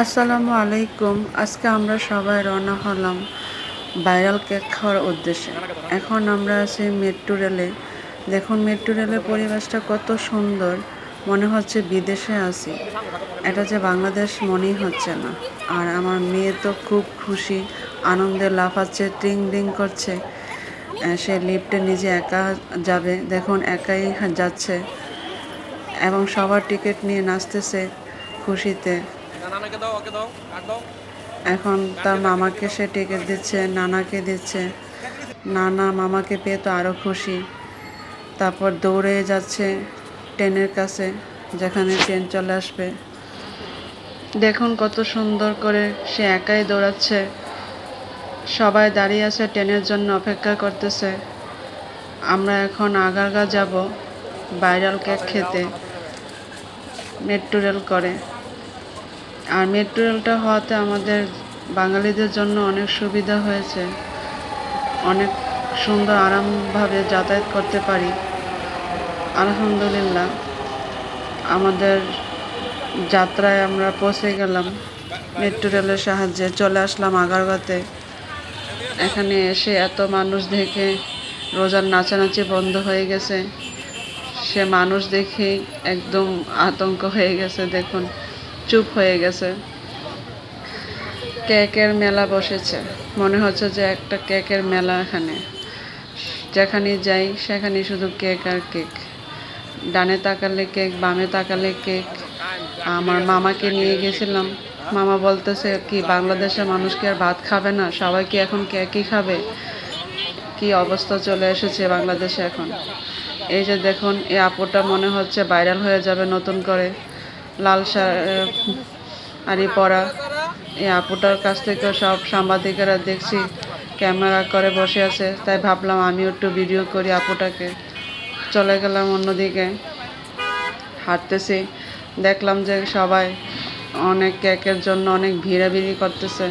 আসসালামু আলাইকুম। আজকে আমরা সবাই রওনা হলাম ভাইরাল কেক খাওয়ার উদ্দেশ্যে। এখন আমরা আছি মেট্রো রেলে। দেখুন, মেট্রো রেলের পরিবেশটা কত সুন্দর। মনে হচ্ছে বিদেশে আছি। এটা যে বাংলাদেশ মনেই হচ্ছে না। আর আমার মেয়ে তো খুব খুশি, আনন্দে লাফাচ্ছে ট্রিং ডিং করছে। সে লিফটে নিজে একা যাবে। দেখুন, একাই যাচ্ছে। এবং সবার টিকিট নিয়ে নাচতেছে খুশিতে। দাও ওকে দাও দাও। এখন তার মামাকে সে টিকিট দিচ্ছে নানাকে দিচ্ছে। নানা মামাকে পেয়ে তো আরও খুশি। তারপর দৌড়ে যাচ্ছে ট্রেনের কাছে যেখানে ট্রেন চলে আসবে। দেখুন কত সুন্দর করে সে একাই দৌড়াচ্ছে। সবাই দাঁড়িয়ে আছে ট্রেনের জন্য অপেক্ষা করতেছে। আমরা এখন আগারগা যাব ভাইরাল কেক খেতে মেট্রো রেল করে। আর মেট্রো রেলটা হওয়াতে আমাদের বাঙালিদের জন্য অনেক সুবিধা হয়েছে। অনেক সুন্দর আরামভাবে যাতায়াত করতে পারি। আলহামদুলিল্লাহ। আমাদের যাত্রায় আমরা পৌঁছে গেলাম। মেট্রো রেলের সাহায্যে চলে আসলাম আগারগাতে এখানে এসে এত মানুষ দেখে রোজার নাচানাচি বন্ধ হয়ে গেছে। সে মানুষ দেখেই একদম আতঙ্ক হয়ে গেছে, দেখুন। চুপ হয়ে গেছে। কেকের মেলা বসেছে। মনে হচ্ছে যে একটা কেকের মেলা এখানে। যেখানে যাই সেখানে শুধু কেক আর কেক। ডানে তাকালে কেক, বামে তাকালে কেক। আমার মামাকে নিয়ে গেছিলাম। মামা বলতেছে, কি বাংলাদেশের মানুষ কি আর ভাত খাবে না? সবাই কি এখন কেকই খাবে? কি অবস্থা চলে এসেছে বাংলাদেশে এখন। এই যে দেখুন, এই আপুটা মনে হচ্ছে ভাইরাল হয়ে যাবে নতুন করে। লাল শাড়ি পরা। এই আপুটার কাছ থেকে সব সাংবাদিকেরা দেখছি, ক্যামেরা করে বসে আছে। তাই ভাবলাম আমিও একটু ভিডিও করি আপুটাকে। চলে গেলাম অন্যদিকে। হাঁটতেছি। দেখলাম যে সবাই অনেক কেকের জন্য অনেক ভিড়াভিড়ি করতেছে।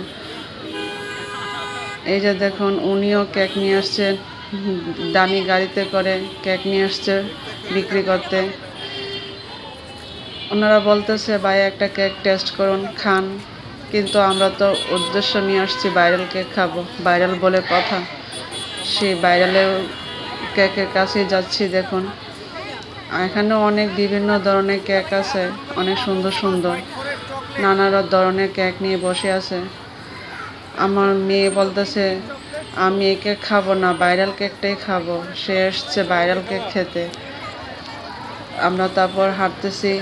এই যে দেখুন, উনিও কেক নিয়ে আসছেন দামি গাড়িতে করে কেক নিয়ে আসছে বিক্রি করতে। ওনারা বলতেছে, ভাই, একটা কেক টেস্ট করুন, খান। কিন্তু আমরা তো উদ্দেশ্য নিয়ে আসছি ভাইরাল কেক খাব। ভাইরাল বলে কথা। সেই ভাইরালের কেকের কাছেই যাচ্ছি, দেখুন। আর এখানেও অনেক বিভিন্ন ধরনের কেক আছে, অনেক সুন্দর সুন্দর। নানা ধরনের কেক নিয়ে বসে আছে। আমার মেয়ে বলতেছে, আমি এই কেক খাব না ভাইরাল কেকটাই খাব। সে এসছে ভাইরাল কেক খেতে। আমরা তারপর হাঁটতেছি।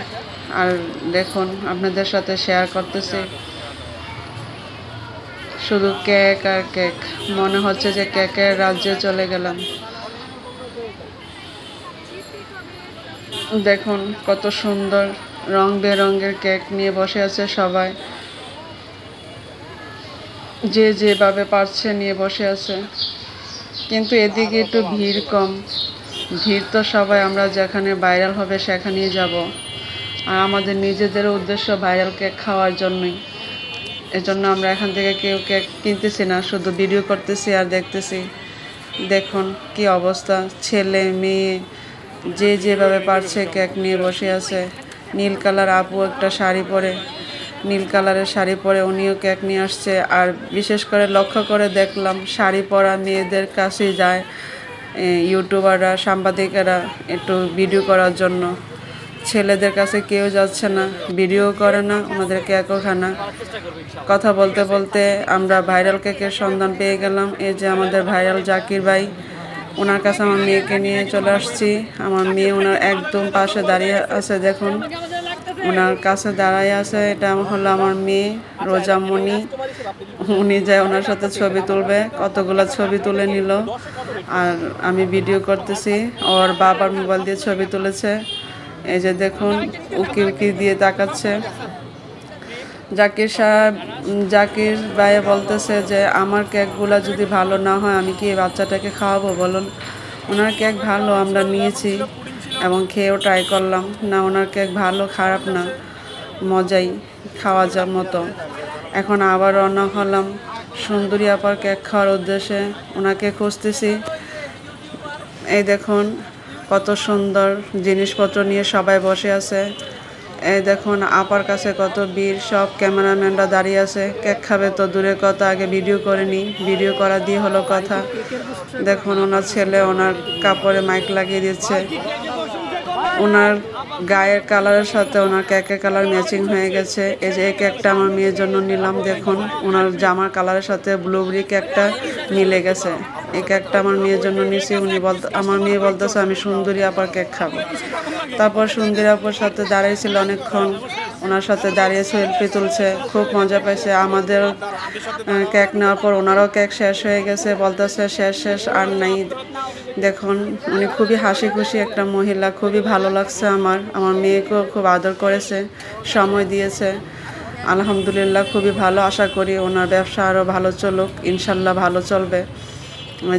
আর দেখুন, আপনাদের সাথে শেয়ার করতেছি। শুধু কেক আর কেক মনে হচ্ছে যে কেকের রাজ্যে চলে গেলাম। দেখুন, কত সুন্দর রং বেরঙের কেক নিয়ে বসে আছে সবাই। যে যেভাবে পারছে নিয়ে বসে আছে। কিন্তু এদিকে একটু ভিড় কম। ভিড় তো সবাই, আমরা যেখানে ভাইরাল হবে সেখানেই যাব। আর আমাদের নিজেদের উদ্দেশ্য ভাইরাল কেক খাওয়ার জন্যই। এজন্য আমরা এখান থেকে কেউ কেক কিনতেছি না, শুধু ভিডিও করতেছি আর দেখতেছি। দেখুন কি অবস্থা, ছেলে, মেয়ে, যে যেভাবে পারছে কেক নিয়ে বসে আছে। নীল কালার আপু একটা শাড়ি পরে, নীল কালারের শাড়ি পরে উনিও কেক নিয়ে আসছে। আর বিশেষ করে লক্ষ্য করে দেখলাম, শাড়ি পরা মেয়েদের কাছে যায় ইউটিউবাররা, সাংবাদিকেরা একটু ভিডিও করার জন্য। ছেলেদের কাছে কেউ যাচ্ছে না, ভিডিও করে না ওনাদের কেকও খায় না। কথা বলতে বলতে আমরা ভাইরাল কেকের সন্ধান পেয়ে গেলাম। এই যে আমাদের ভাইরাল জাকির ভাই, ওনার কাছে আমার মেয়েকে নিয়ে চলে আসছি। আমার মেয়ে ওনার একদম পাশে দাঁড়িয়ে আছে, দেখুন। ওনার কাছে দাঁড়ায় আছে, এটা হলো আমার মেয়ে, রোজামণি। উনি যায় ওনার সাথে ছবি তুলবে, কতগুলো ছবি তুলে নিল। আর আমি ভিডিও করতেছি, ওর বাবার মোবাইল দিয়ে ছবি তুলেছে। এই যে দেখুন উকি উকি দিয়ে তাকাচ্ছে। জাকির সাহেব জাকির ভাই বলতেছে যে, আমার কেকগুলো যদি ভালো না হয়, আমি কি এই বাচ্চাটাকে খাওয়াবো? বলুন, ওনার কেক ভালো, আমরা নিয়েছি এবং খেয়েও ট্রাই করলাম। না, ওনার কেক ভালো, খারাপ না, মজাই, খাওয়া যাওয়ার মতো। এখন আবার রওনা হলাম সুন্দরী আপার কেক খাওয়ার উদ্দেশ্যে। ওনাকে খুঁজতেছি। এই দেখুন কত সুন্দর জিনিসপত্র নিয়ে সবাই বসে আছে। এই দেখুন, আপার কাছে কত বীর সব ক্যামেরাম্যানরা দাঁড়িয়ে আছে। কেক খাবে তো দূরের কথা, আগে ভিডিও করে নি ভিডিও করা দিয়ে হলো কথা। দেখুন, ওনার ছেলে ওনার কাপড়ে মাইক লাগিয়ে দিচ্ছে। ওনার গায়ের কালারের সাথে ওনার কেকের কালার ম্যাচিং হয়ে গেছে। এই যে, এই কেকটা আমার মেয়ের জন্য নিলাম, দেখুন। ওনার জামার কালারের সাথে ব্লুবেরি কেকটা মিলে গেছে। এই কেকটা আমার মেয়ের জন্য নিছি উনি বল, আমার মেয়ে বলতেছে, আমি সুন্দরী আপার কেক খাব। তারপর সুন্দরী আপার সাথে দাঁড়িয়েছিল অনেকক্ষণ, ওনার সাথে দাঁড়িয়ে সেলফি তুলছে, খুব মজা পাইছে। আমাদের কেক নেওয়ার পর ওনারও কেক শেষ হয়ে গেছে, বলতেছে, শেষ শেষ, আর নাই। দেখুন, উনি খুবই হাসি খুশি একটা মহিলা, খুবই ভালো লাগছে আমার। আমার মেয়েকেও খুব আদর করেছে, সময় দিয়েছে। আলহামদুলিল্লাহ, খুবই ভালো। আশা করি ওনার ব্যবসা আরও ভালো চলুক, ইনশাল্লাহ ভালো চলবে।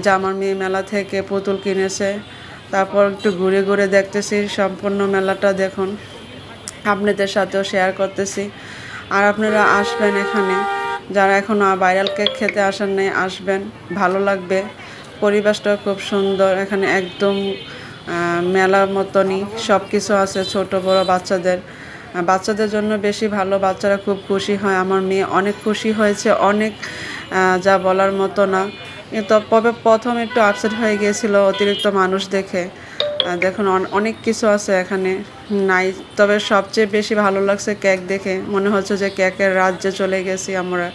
যে আমার মেয়ে মেলা থেকে পুতুল কিনেছে। তারপর একটু ঘুরে ঘুরে দেখতেছি, সম্পূর্ণ মেলাটা দেখুন। আপনাদের সাথেও শেয়ার করতেছি। আর আপনারা আসবেন এখানে। যারা এখনও ভাইরাল কেক খেতে আসেন নাই, আসবেন। ভালো লাগবে। পরিবেশটা খুব সুন্দর। এখানে একদম মেলার মতনই সব কিছু আছে ছোট, বড় বাচ্চাদের। বাচ্চাদের জন্য বেশি ভালো, বাচ্চারা খুব খুশি হয়। আমার মেয়ে অনেক খুশি হয়েছে, অনেক যা বলার মতো না। তবে প্রথম একটু আপসেট হয়ে গিয়েছিল অতিরিক্ত মানুষ দেখে। দেখুন অনেক কিছু আছে এখানে। নাই, তবে সবচেয়ে বেশি ভালো লাগছে কেক দেখে। মনে হচ্ছে যে কেকের রাজ্যে চলে গেছি আমরা।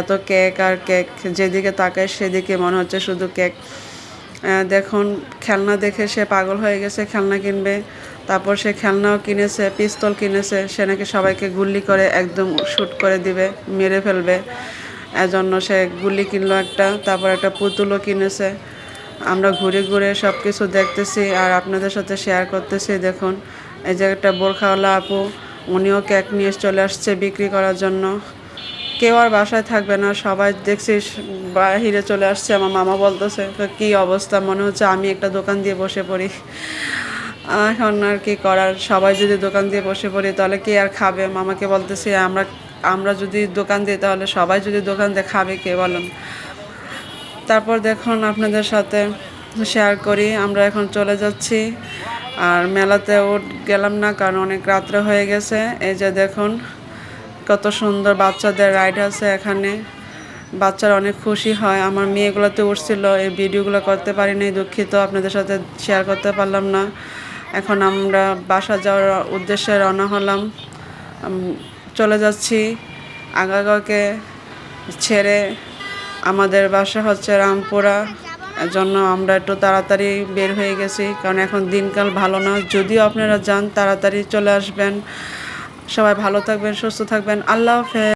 এত কেক আর কেক যেদিকে তাকায় সেদিকে মনে হচ্ছে শুধু কেক দেখুন, খেলনা দেখে সে পাগল হয়ে গেছে, খেলনা কিনবে। তারপর সে খেলনাও কিনেছে, পিস্তল কিনেছে। সে নাকি সবাইকে গুল্লি করে একদম শ্যুট করে দিবে, মেরে ফেলবে। এজন্য সে গুলি কিনলো একটা, তারপর একটা পুতুলও কিনেছে। আমরা ঘুরে ঘুরে সব কিছু দেখতেছি আর আপনাদের সাথে শেয়ার করতেছি, দেখুন। এই যে একটা বোরখাওয়ালা আপু, উনিও কেক নিয়ে চলে আসছে বিক্রি করার জন্য। কেউ আর বাসায় থাকবে না, সবাই দেখছিস বাহিরে চলে আসছে। আমার মামা বলতেছে, তো কী অবস্থা? মনে হচ্ছে আমি একটা দোকান দিয়ে বসে পড়ি। এখন আর কি করার, সবাই যদি দোকান দিয়ে বসে পড়ি, তাহলে কে আর খাবে? মামাকে বলতেছি, আমরা আমরা যদি দোকান দিই, তাহলে সবাই যদি দোকান দিয়ে খাবে, কে বলুন? তারপর দেখুন আপনাদের সাথে শেয়ার করি, আমরা এখন চলে যাচ্ছি। আর মেলাতে উঠ গেলাম না, কারণ অনেক রাত্রে হয়ে গেছে। এই যে দেখুন, কত সুন্দর বাচ্চাদের রাইড আছে এখানে। বাচ্চারা অনেক খুশি হয়। আমার মেয়েগুলোতে উঠছিল, এই ভিডিওগুলো করতে পারিনি, দুঃখিত, আপনাদের সাথে শেয়ার করতে পারলাম না। এখন আমরা বাসা যাওয়ার উদ্দেশ্যে রওনা হলাম। চলে যাচ্ছি। আগাগাকে ছেড়ে আমাদের বাসা হচ্ছে রামপুরা। জন্য আমরা একটু তাড়াতাড়ি বের হয়ে গেছি, কারণ এখন দিনকাল ভালো না। যদিও আপনারা যান, তাড়াতাড়ি চলে আসবেন। সবাই ভালো থাকবেন, সুস্থ থাকবেন। আল্লাহ হাফেজ।